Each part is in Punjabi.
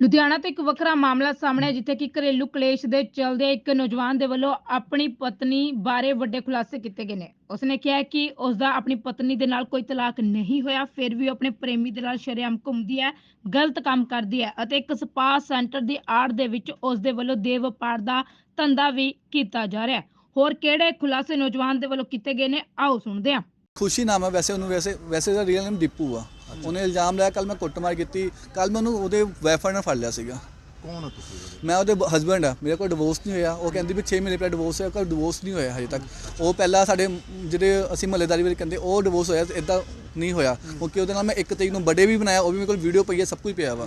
ਲੁਧਿਆਣਾ ਤੋਂ ਇੱਕ ਵੱਖਰਾ ਮਾਮਲਾ ਸਾਹਮਣੇ ਆਇਆ ਜਿੱਥੇ ਕਿ ਘਰੇਲੂ ਕਲੇਸ਼ ਦੇ ਚਲਦੇ ਇੱਕ ਨੌਜਵਾਨ ਦੇ ਵੱਲੋਂ ਆਪਣੀ ਪਤਨੀ ਬਾਰੇ ਵੱਡੇ ਖੁਲਾਸੇ ਕੀਤੇ ਗਏ ਨੇ। ਉਸਨੇ ਕਿਹਾ ਕਿ ਉਸ ਦਾ ਆਪਣੀ ਪਤਨੀ ਦੇ ਨਾਲ ਕੋਈ ਤਲਾਕ ਨਹੀਂ ਹੋਇਆ, ਫਿਰ ਵੀ ਉਹ ਆਪਣੇ ਪ੍ਰੇਮੀ ਦੇ ਨਾਲ ਸ਼ਰੇਆਮ ਘੁੰਮਦੀ ਹੈ, ਗਲਤ ਕੰਮ ਕਰਦੀ ਹੈ ਅਤੇ ਇੱਕ ਸਪਾ ਸੈਂਟਰ ਦੀ ਆੜ ਦੇ ਵਿੱਚ ਉਸ ਦੇ ਵੱਲੋਂ ਦੇਹ ਵਪਾਰ ਦਾ ਧੰਦਾ ਵੀ ਕੀਤਾ ਜਾ ਰਿਹਾ ਹੈ। ਹੋਰ ਕਿਹੜੇ ਖੁਲਾਸੇ ਨੌਜਵਾਨ ਦੇ ਵੱਲੋਂ ਕੀਤੇ ਗਏ ਨੇ? ਆਓ ਸੁਣਦੇ ਹਾਂ। ਖੁਸ਼ੀ ਨਾਮ ਹੈ ਵੈਸੇ ਉਹਨੂੰ ਵੈਸੇ ਵੈਸੇ ਦਾ ਰੀਅਲ ਨੇਮ ਦੀਪੂ ਆ। ਉਹਨੇ ਇਲਜ਼ਾਮ ਲਾਇਆ ਕੱਲ ਮੈਂ ਕੁੱਟਮਾਰ ਕੀਤੀ ਕੱਲ ਮੈਂ ਉਹਨੂੰ ਉਹਦੇ ਵਾਈਫਾਈ ਨਾਲ ਫੜ ਲਿਆ ਸੀਗਾ। ਕੌਣ ਹੋ ਤੁਸੀਂ ਮੈਂ ਉਹਦੇ ਹਸਬੰਡ ਆ ਮੇਰੇ ਕੋਲ ਡਿਵੋਰਸ ਨਹੀਂ ਹੋਇਆ। ਉਹ ਕਹਿੰਦੀ ਵੀ 6 ਮਹੀਨੇ ਪਹਿਲਾਂ ਡਿਵੋਰਸ ਹੋਇਆ ਕੋਈ ਡਿਵੋਰਸ ਨਹੀਂ ਹੋਇਆ ਹਜੇ ਤੱਕ। ਉਹ ਪਹਿਲਾਂ ਸਾਡੇ ਜਿਹੜੇ ਅਸੀਂ ਮਹੱਲੇਦਾਰੀ ਵਾਲੇ ਕਹਿੰਦੇ ਉਹ ਡਿਵੋਰਸ ਹੋਇਆ ਇਦਾਂ ਨਹੀਂ ਹੋਇਆ। ਕਿਉਂਕਿ ਉਹਦੇ ਨਾਲ ਮੈਂ ਇੱਕ ਤਰੀਕ ਨੂੰ ਬਰਥਡੇ ਵੀ ਬਣਾਇਆ ਉਹ ਵੀ ਮੇਰੇ ਕੋਲ ਵੀਡੀਓ ਪਈ ਹੈ ਸਭ ਕੁਝ ਪਿਆ ਵਾ।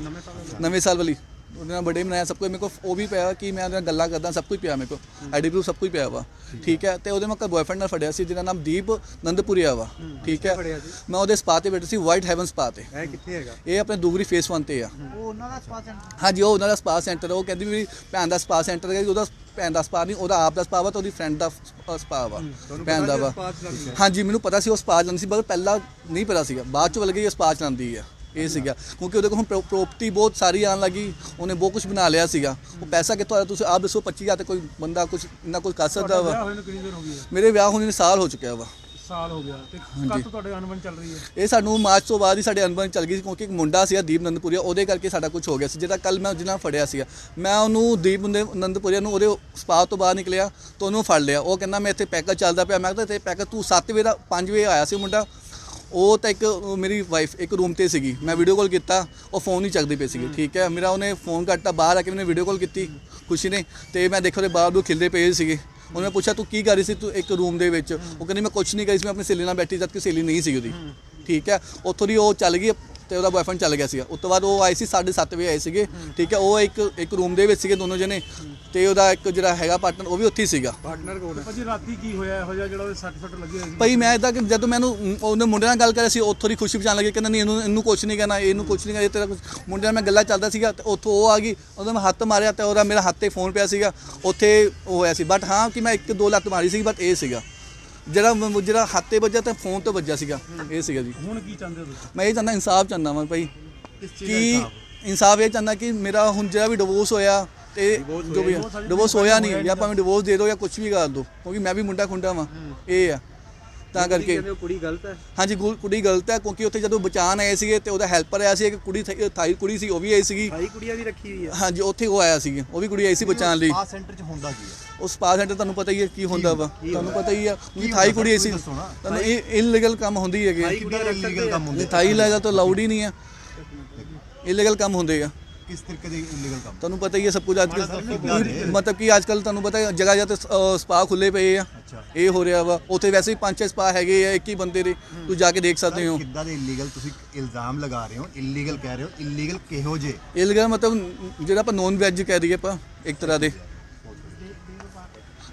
ਨਵੇਂ ਸਾਲ ਵਾਲੀ। ਉਹਦੇ ਨਾਲ ਬਰਥਡੇ ਬਣਾਇਆ ਸਭ ਕੁਝ ਮੇਰੇ ਕੋਲ ਉਹ ਵੀ ਪਿਆ ਕਿ ਮੈਂ ਉਹਦੇ ਨਾਲ ਗੱਲਾਂ ਕਰਦਾ ਸਭ ਕੁਝ ਪਿਆ ਮੇਰੇ ਕੋਲ। ਆਈਡੀ ਪ੍ਰੂਫ ਸਭ ਕੁਝ ਪਿਆ ਵਾ। ਠੀਕ ਹੈ ਤੇ ਉਹਦੇ ਮੈਂ ਬॉयਫ੍ਰੈਂਡ ਨਾਲ ਫੜਿਆ ਸੀ ਜਿਹਦਾ ਨਾਮ ਦੀਪ ਨੰਦਪੁਰੀਆ ਵਾ। ਠੀਕ ਹੈ ਮੈਂ ਉਹਦੇ ਸਪਾ ਤੇ ਬੈਠਾ ਸੀ ਵਾਈਟ ਹੈਵਨ ਸਪਾ ਤੇ। ਇਹ ਕਿੱਥੇ ਹੈਗਾ? ਇਹ ਆਪਣੇ ਦੁਗਰੀ ਫੇਸ 1 ਤੇ ਆ। ਉਹ ਉਹਨਾਂ ਦਾ ਸਪਾ ਸੈਂਟਰ ਹਾਂਜੀ ਉਹ ਉਹਨਾਂ ਦਾ ਸਪਾ ਸੈਂਟਰ ਉਹ ਕਹਿੰਦੀ ਵੀ ਭੈਣ ਦਾ ਸਪਾ ਸੈਂਟਰ ਹੈ ਉਹਦਾ ਭੈਣ ਦਾ ਸਪਾ ਨਹੀਂ ਉਹਦਾ ਆਪ ਦਾ ਸਪਾ ਵਾ ਤੇ ਉਹਦੀ ਫਰੈਂਡ ਦਾ ਸਪਾ ਵਾ। ਭੈਣ ਦਾ ਵਾ। ਹਾਂਜੀ ਮੈਨੂੰ ਪਤਾ ਸੀ ਉਹ ਸਪਾ ਚਲਾਉਂਦੀ ਸੀ ਪਰ ਪਹਿਲਾਂ ਨਹੀਂ ਪਤਾ ਸੀਗਾ। ਬਾਅਦ ਚ ਵੱਲ ਗਈ ਉਹ ਸਪਾ ਚਲਾਉਂਦੀ ਆ। ਇਹ ਸੀਗਾ। ਕਿਉਂਕਿ ਉਹਦੇ ਕੋਲ ਹੁਣ ਪ੍ਰਾਪਰਟੀ ਬਹੁਤ ਸਾਰੀ ਆਉਣ ਲੱਗੀ ਉਹਨੇ ਬਹੁਤ ਕੁਝ ਬਣਾ ਲਿਆ ਸੀਗਾ। ਉਹ ਪੈਸਾ ਕਿੱਥੋਂ ਆਇਆ? ਤੁਸੀਂ ਆਪ ਦੱਸੋ 25000 ਤੇ ਕੋਈ ਬੰਦਾ ਕੁਝ ਇੰਨਾ ਕੁਝ ਕਰ ਸਕਦਾ ਵਾ। ਮੇਰੇ ਵਿਆਹ ਹੋਣੇ ਨੂੰ ਸਾਲ ਹੋ ਚੁੱਕਿਆ ਵਾ। ਸਾਲ ਹੋ ਗਿਆ। ਤੇ ਕਦ ਤੋਂ ਤੁਹਾਡੇ ਅਨਬਨ ਚੱਲ ਰਹੀ ਹੈ? ਇਹ ਸਾਨੂੰ ਮਾਰਚ ਤੋਂ ਬਾਅਦ ਹੀ ਸਾਡੇ ਅਨਬਨ ਚੱਲ ਗਈ ਸੀ ਕਿਉਂਕਿ ਇੱਕ ਮੁੰਡਾ ਸੀਗਾ ਦੀਪ ਨੰਦਪੁਰੀਆ ਉਹਦੇ ਕਰਕੇ ਸਾਡਾ ਕੁਝ ਹੋ ਗਿਆ ਸੀ। ਜਿਹੜਾ ਕੱਲ ਮੈਂ ਜਿਹਨਾਂ ਫੜਿਆ ਸੀਗਾ। ਮੈਂ ਉਹਨੂੰ ਦੀਪ ਨੰਦ- ਨੰਦਪੁਰੀਆ ਨੂੰ ਉਹਦੇ ਸਪਾ ਤੋਂ ਬਾਹਰ ਨਿਕਲਿਆ ਤਾਂ ਉਹਨੂੰ ਫੜ ਲਿਆ। ਉਹ ਕਹਿੰਦਾ ਮੈਂ ਇੱਥੇ ਪੈਕੇਜ ਚੱਲਦਾ ਪਿਆ। ਮੈਂ ਕਿਹਾ ਤੇ ਪੈਕੇਜ ਤੂੰ 7 ਵਜੇ ਦਾ 5 ਵਜੇ ਆਇਆ ਸੀ ਮੁੰਡਾ ਉਹ ਤਾਂ ਇੱਕ ਮੇਰੀ ਵਾਈਫ ਇੱਕ ਰੂਮ ਤੇ ਸੀਗੀ। ਮੈਂ ਵੀਡੀਓ ਕਾਲ ਕੀਤਾ ਉਹ ਫੋਨ ਨਹੀਂ ਚੱਕਦੀ ਪਈ ਸੀਗੀ ਠੀਕ ਹੈ? ਮੇਰਾ ਉਹਨੇ ਫੋਨ ਕੱਟਤਾ ਬਾਹਰ ਆ ਕੇ ਮੈंने ਵੀਡੀਓ ਕਾਲ ਕੀਤੀ ਖੁਸ਼ੀ ਨੇ। ਤੇ ਮੈਂ ਦੇਖਿਆ ਉਹਦੇ ਬਾਹਰ ਨੂੰ ਖਿਲਦੇ ਪਏ ਸੀਗੇ। ਉਹਨੇ ਮੈਂ ਪੁੱਛਿਆ ਤੂੰ ਕੀ ਕਰ ਰਹੀ ਸੀ ਤੂੰ ਇੱਕ ਰੂਮ ਦੇ ਵਿੱਚ? ਉਹ ਕਹਿੰਦੀ ਮੈਂ ਕੁਝ ਨਹੀਂ ਕਰੀ ਸੀ ਮੈਂ ਆਪਣੀ ਸਹੇਲੀ ਨਾਲ ਬੈਠੀ ਜਦ ਕਿ ਸਹੇਲੀ ਨਹੀਂ ਸੀ ਉਹਦੀ। ਠੀਕ ਹੈ? ਉੱਥੋਂ ਦੀ ਉਹ ਚੱਲ ਗਈ। ਤੇ ਉਹਦਾ ਬॉयਫ੍ਰੈਂਡ ਚੱਲ ਗਿਆ ਸੀਗਾ। ਉਸ ਤੋਂ ਬਾਅਦ ਉਹ ਆਏ ਸੀ 7:30 ਵਜੇ ਆਏ ਸੀਗੇ। ਠੀਕ ਹੈ ਉਹ ਇੱਕ ਇੱਕ ਰੂਮ ਦੇ ਵਿੱਚ ਸੀਗੇ ਦੋਨੋਂ ਜਣੇ। ਤੇ ਉਹਦਾ ਇੱਕ ਜਿਹੜਾ ਹੈਗਾ ਪਾਰਟਨਰ ਉਹ ਵੀ ਉੱਥੇ ਹੀ ਸੀਗਾ। ਪਾਰਟਨਰ ਹੈ? ਭਾਜੀ ਰਾਤੀ ਕੀ ਹੋਇਆ? ਇਹੋ ਜਿਹਾ ਜਿਹੜਾ ਉਹਦੇ ਸੱਟ ਫੱਟ ਲੱਗੀ ਹੋਈ ਸੀ? ਭਾਈ ਮੈਂ ਇਦਾਂ ਕਿ ਜਦੋਂ ਮੈਨੂੰ ਉਹਨੇ ਮੁੰਡੇ ਨਾਲ ਗੱਲ ਕਰਿਆ ਸੀ ਉੱਥੋਂ ਦੀ ਖੁਸ਼ੀ ਪਛਾਣ ਲੱਗੀ। ਕਹਿੰਦਾ ਨਹੀਂ ਇਹਨੂੰ ਇਹਨੂੰ ਕੁਝ ਨਹੀਂ ਕਹਿਣਾ ਇਹਨੂੰ ਕੁਝ ਨਹੀਂ ਕਹਿਣਾ ਇਹ ਤੇਰਾ ਕੁਛ ਮੁੰਡੇ ਨਾਲ ਮੈਂ ਗੱਲਾਂ ਚੱਲਦਾ ਸੀਗਾ ਤੇ ਉੱਥੋਂ ਉਹ ਆ ਗਈ। ਉਹਦਾ ਮੈਂ ਹੱਥ ਮਾਰਿਆ ਤੇ ਉਹਦਾ ਮੇਰਾ ਹੱਥ ਤੇ ਫੋਨ ਪਿਆ ਸੀਗਾ। ਉੱਥੇ ਉਹ ਹੋਇਆ ਸੀ। ਬਟ ਹਾਂ ਕਿ ਮੈਂ ਇੱਕ ਦੋ ਲੱਤ ਮਾਰੀ ਸੀ ਬਟ ਇਹ ਸੀਗਾ। ਜਿਹੜਾ ਮ- ਜਿਹੜਾ ਹੱਥ ਤੇ ਵੱਜਾ ਤੇ ਫੋਨ ਤੇ ਵੱਜਾ ਸੀਗਾ ਇਹ ਸੀਗਾ ਜੀ। ਹੁਣ ਕੀ ਚਾਹੁੰਦੇ ਹੋ ਤੁਸੀਂ? ਮੈਂ ਇਹ ਚਾਹੁੰਦਾ ਇਨਸਾਫ ਚਾਹੁੰਦਾ ਮੈਂ ਭਾਈ ਕਿਸ ਚੀਜ਼ ਦਾ ਕਿ ਇਨਸਾਫ? ਇਨਸਾਫ ਇਹ ਚਾਹੁੰਦਾ ਕਿ ਮੇਰਾ ਹੁਣ ਜਿਹੜਾ ਵੀ ਡਿਵੋਰਸ ਹੋਇਆ ਤੇ ਜੋ ਵੀ ਡਿਵੋਰਸ ਹੋਇਆ ਨਹੀਂ ਜਾਂ ਭਾਵੇਂ ਡਿਵੋਰਸ ਦੇ ਦਿਓ ਜਾਂ ਕੁਝ ਵੀ ਕਰ ਦਿਓ ਕਿਉਂਕਿ ਮੈਂ ਵੀ ਮੁੰਡਾ ਖੁੰਡਾ ਵਾਂ ਇਹ ਆ। ਤਾਂ ਕਰਕੇ ਕੁੜੀ ਗਲਤ ਹੈ। ਹਾਂਜੀ ਗੁ- ਕੁੜੀ ਗਲਤ ਹੈ ਕਿਉਂਕਿ ਉੱਥੇ ਜਦੋਂ ਬਚਾਣ ਆਏ ਸੀਗੇ ਤੇ ਉਹਦਾ ਹੈਲਪਰ ਆਇਆ ਸੀ ਇੱਕ ਕੁੜੀ ਥ- ਥਾਈ ਕੁੜੀ ਸੀ ਉਹ ਵੀ ਆਈ ਸੀਗੀ। ਭਾਈ ਕੁੜੀਆਂ ਵੀ ਰੱਖੀ ਹੋਈ ਹੈ ਹਾਂਜੀ ਉੱਥੇ ਉਹ ਆਇਆ ਸੀ ਉਹ ਵੀ ਕੁੜੀ ਆਈ ਸੀ ਬਚਾਣ ਲਈ। ਸਪਾ ਸੈਂਟਰ 'ਚ ਹੁੰਦਾ ਕੀ ਹੈ? ਉਹ ਸਪਾ ਸੈਂਟਰ ਤੁਹਾਨੂੰ ਪਤਾ ਹੀ ਹੈ ਕੀ ਹੁੰਦਾ ਵਾ। ਤੁਹਾਨੂੰ? ਪਤਾ ਹੀ ਆ ਕੀ ਥਾਈ? ਕੁੜੀ ਆਈ ਸੀ ਤੁਸੀਂ ਦੱਸੋ ਨਾ। ਤੁਹਾਨੂੰ ਇਹ ਇਲੀਗਲ ਕੰਮ ਹੁੰਦੀ ਹੈਗੇ। ਭਾਈ ਕੁੜੀਆਂ ਇਲੀਗਲ ਕੰਮ ਹੁੰਦੇ? ਥਾਈ ਲੈਗਾ ਤਾਂ ਲਾਊਡ ਹੀ ਨਹੀਂ ਆ ਇਲੀਗਲ ਕੰਮ ਹੁੰਦੇ ਆ। ਕਿਸ ਤਰੀਕੇ ਦੇ ਇਲੀਗਲ ਕੰਮ? ਤੁਹਾਨੂੰ ਪਤਾ ਹੀ ਹੈ ਸਭ ਕੁਝ ਅੱਜ? ਕੱਲ੍ਹ ਮਤਲਬ ਕਿ ਅੱਜ ਕੱਲ ਤੁਹਾਨੂੰ ਪਤਾ ਹੈ ਜਗ੍ਹਾ ਜਗ੍ਹਾ ਤੇ ਸਪਾ ਖੁੱਲੇ ਪਏ ਆ। ਇਹ ਹੋ ਰਿਹਾ ਵਾ। ਉੱਥੇ ਵੈਸੇ ਹੀ ਪੰਜ ਛੇ ਸਪਾ ਹੈਗੇ ਆ ਇੱਕ ਹੀ ਬੰਦੇ ਦੇ। ਤੁਸੀਂ ਜਾ ਕੇ ਦੇਖ ਸਕਦੇ ਹੋ। ਕਿੱਦਾਂ ਦੇ ਇਲੀਗਲ ਤੁਸੀਂ ਇਲਜ਼ਾਮ ਲਗਾ ਰਹੇ ਹੋ? ਇਲੀਗਲ ਕਹਿ ਰਹੇ ਹੋ? ਇਲੀਗਲ ਕਿਹੋ ਜੇ ਇਲੀਗਲ ਮਤਲਬ ਜਿਹੜਾ ਆਪਾਂ ਨੌਨ ਵੈਜ ਕਹਿ ਦਈਏ ਆਪਾਂ ਇੱਕ ਤਰ੍ਹਾਂ ਦੇ।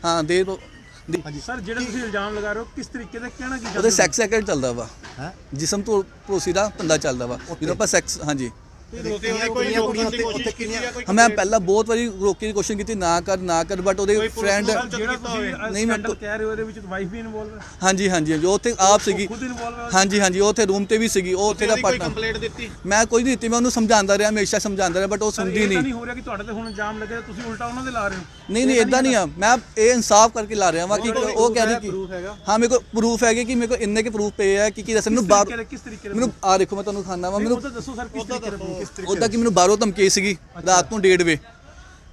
ਹਾਂ ਦੇ ਦੇ- ਹਾਂਜੀ। ਸਰ ਜਿਹੜੇ ਤੁਸੀਂ ਇਲਜ਼ਾਮ ਲਗਾ ਰਹੇ ਹੋ ਕਿਸ ਤਰੀਕੇ ਦਾ ਕਹਿਣਾ ਕੀ ਉਹਦੇ ਚਾਹੁੰਦੇ ਹੋ? ਸੈਕਸ ਐਕਟ ਚੱਲਦਾ ਵਾ। ਹੈ? ਜਿਸਮ ਤੋਂ ਪਰੋਸੀ ਦਾ ਧੰਦਾ ਚੱਲਦਾ ਵਾ। ਜਦੋਂ ਆਪਾਂ ਸੈਕਸ ਹਾਂਜੀ। ਮੈਂ ਪਹਿਲਾਂ ਬਹੁਤ ਵਾਰੀ ਰੋਕੀ ਦੀ ਕੋਸ਼ਿਸ਼ ਕੀਤੀ ਨਾ ਕਰ ਨਾ ਕਰ ਬਟ ਉਹਦੇ ਫਰੈਂਡ ਨਹੀਂ, ਨਹੀਂ ਮੈਂ ਕਹਿ ਰਹੇ ਹੋ ਇਹਦੇ ਵਿੱਚ ਵਾਈਫ ਵੀ ਇਨਵੋਲਵ ਹੈ। ਹਾਂਜੀ ਹਾਂਜੀ ਹਾਂਜੀ ਉਹ ਉੱਥੇ ਆਪ ਸੀਗੀ। ਹਾਂਜੀ ਹਾਂਜੀ ਉਹ ਉੱਥੇ ਰੂਮ ਤੇ ਵੀ ਸੀਗੀ ਉਹ ਉੱਥੇ ਦਾ ਪਾਰਟਨਰ ਕੰਪਲੇਂਟ ਦਿੱਤੀ? ਮੈਂ ਕੋਈ ਨਹੀਂ ਦਿੱਤੀ ਮੈਂ ਉਹਨੂੰ ਸਮਝਾਉਂਦਾ ਰਿਹਾ ਹਮੇਸ਼ਾ ਸਮਝਾਉਂਦਾ ਰਿਹਾ ਬਟ ਉਹ ਸੁਣਦੀ ਨਹੀਂ। ਨਹੀਂ ਹੋ ਰਿਹਾ ਕਿ ਤੁਹਾਡੇ ਤੇ ਹੁਣ ਇਲਜ਼ਾਮ ਲੱਗੇ ਤੁਸੀਂ ਉਲਟਾ ਉਹਨਾਂ ਦੇ ਲਾ ਰਹੇ ਹੋ। ਨਹੀਂ ਨਹੀਂ ਇਦਾਂ ਨਹੀਂ ਆ। ਮੈਂ ਇਹ ਇਨਸਾਫ ਕਰਕੇ ਲਾ ਰਿਹਾ ਵਾਂ ਕਿ ਉਹ ਕਹਿ ਰਹੀ ਕਿ ਹਾਂ ਮੇਰੇ ਕੋਲ ਪ੍ਰੂਫ ਹੈਗੇ ਕਿ ਮੇਰੇ ਕੋਲ ਇੰਨੇ ਕੇ ਪ੍ਰੂਫ ਪਏ ਆ ਕਿ ਕੀ ਦੱਸ ਮੈਨੂੰ ਬਾਹਰ ਮੈਨੂੰ ਆ ਦੇਖੋ ਮੈਂ ਤੁਹਾਨੂੰ ਖਾਣਾ ਵਾ ਮੈਨੂੰ ਮੈਨੂੰ ਉਹ ਤਾਂ ਦੱਸੋ ਸਰ ਕਿਸ ਤਰੀਕੇ ਦੇ ਕਿ ਮੈਨੂੰ ਬਾਹਰੋਂ ਧਮਕੀ ਸੀਗੀ ਰਾਤ ਨੂੰ 1:30 ਵਜੇ।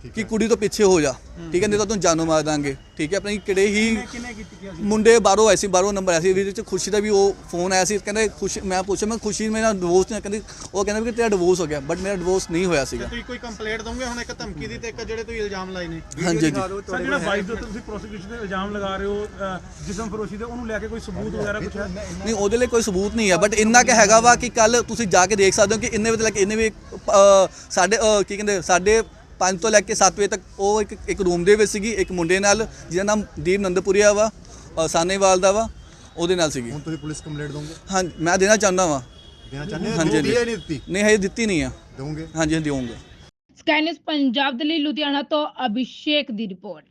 ਕਿ ਕੁੜੀ ਤੋਂ ਪਿੱਛੇ ਹੋ ਜਾ। ਠੀਕ ਹੈ ਨਹੀਂ ਤਾਂ ਤੂੰ ਜਾਨੋਂ ਮਾਰ ਦਾਂਗੇ। ਠੀਕ ਹੈ ਆਪਣੀ ਕਿਹੜੇ ਹੀ ਮੁੰਡੇ ਬਾਹਰੋਂ ਆਏ ਸੀ ਬਾਹਰੋਂ ਨੰਬਰ ਆਇਆ ਸੀ। ਚ ਖੁਸ਼ੀ ਦਾ ਵੀ ਉਹ ਫੋਨ ਆਇਆ ਸੀ। ਕਹਿੰਦੇ ਖੁਸ਼ੀ ਮੈਂ ਪੁੱਛਿਆ ਮੈਂ ਖੁਸ਼ੀ ਮੇਰਾ ਡਿਵੋਰਸ ਨਹੀਂ ਕਹਿੰਦੀ ਉਹ ਕਹਿੰਦੇ ਵੀ ਕਿ ਤੇਰਾ ਡਿਵੋਰਸ ਹੋ ਗਿਆ ਬਟ ਮੇਰਾ ਡਿਵੋਰਸ ਨਹੀਂ ਹੋਇਆ ਸੀਗਾ। ਤੁਸੀਂ ਕੋਈ ਕੰਪਲੇਂਟ ਦੋਗੇ? ਹੁਣ ਇੱਕ ਧਮਕੀ ਦੀ ਤੇ ਇੱਕ ਜਿਹੜੇ ਤੁਸੀਂ ਇਲਜ਼ਾਮ ਲਾਏ ਨੇ। ਹਾਂਜੀ ਜੀ ਸਰ ਜਿਹੜਾ ਵਾਈਫ ਦੇ ਉੱਤੇ ਤੁਸੀਂ ਪ੍ਰੋਸੀਕਿਊਸ਼ਨ ਦੇ ਇਲਜ਼ਾਮ ਲਗਾ ਰਹੇ ਹੋ ਜਿਸਮ ਫਰੋਸ਼ੀ ਦੇ ਉਹਨੂੰ ਲੈ ਕੇ ਕੋਈ ਸਬੂਤ ਵਗੈਰਾ ਕੁਝ ਹੈ? ਨਹੀਂ ਉਹਦੇ ਲਈ ਕੋਈ ਸਬੂਤ ਨਹੀਂ ਹੈ ਬਟ ਇੰਨਾ ਕਿ ਹੈਗਾ ਵਾ ਕਿ ਕੱਲ ਤੁਸੀਂ ਜਾ ਕੇ ਦੇਖ ਸਕਦੇ ਹੋ ਕਿ ਇੰਨੇ ਵਜੇ ਤੱਕ ਇੰਨੇ ਵੀ ਸਾਡੇ ਕੀ ਕਹਿੰਦੇ ਸਾਡੇ 5 ਤੋਂ ਲੈ ਕੇ 7 ਵਜੇ ਤੱਕ ਉਹ ਇੱਕ ਇੱਕ ਰੂਮ ਦੇ ਵਿੱਚ ਸੀਗੀ ਇੱਕ ਮੁੰਡੇ ਨਾਲ ਜਿਹਦਾ ਨਾਮ ਦੀਪ ਨੰਦਪੁਰੀਆ ਵਾ ਅ, ਸਾਨੇਵਾਲ ਦਾ ਵਾ ਉਹਦੇ ਨਾਲ ਸੀਗੀ। ਹੁਣ ਤੁਸੀਂ ਪੁਲਿਸ ਕੰਪਲੇਂਟ ਦੋਗੇ? ਹਾਂ ਮੈਂ ਦੇਣਾ ਚਾਹੁੰਦਾ ਵਾਂ। ਦੇਣਾ ਚਾਹੁੰਦੇ ਹੋ? ਹਾਂਜੀ, ਨਹੀਂ ਦਿੱਤੀ? ਨਹੀਂ ਹਜੇ ਦਿੱਤੀ ਨਹੀਂ ਆ। ਦੋਗੇ? ਹਾਂਜੀ ਦਿਉਂਗਾ ਸਕਾਈਨਸ ਪੰਜਾਬ ਦੇ ਲਈ ਲੁਧਿਆਣਾ ਤੋਂ ਅਭਿਸ਼ੇਕ ਦੀ ਰਿਪੋਰਟ।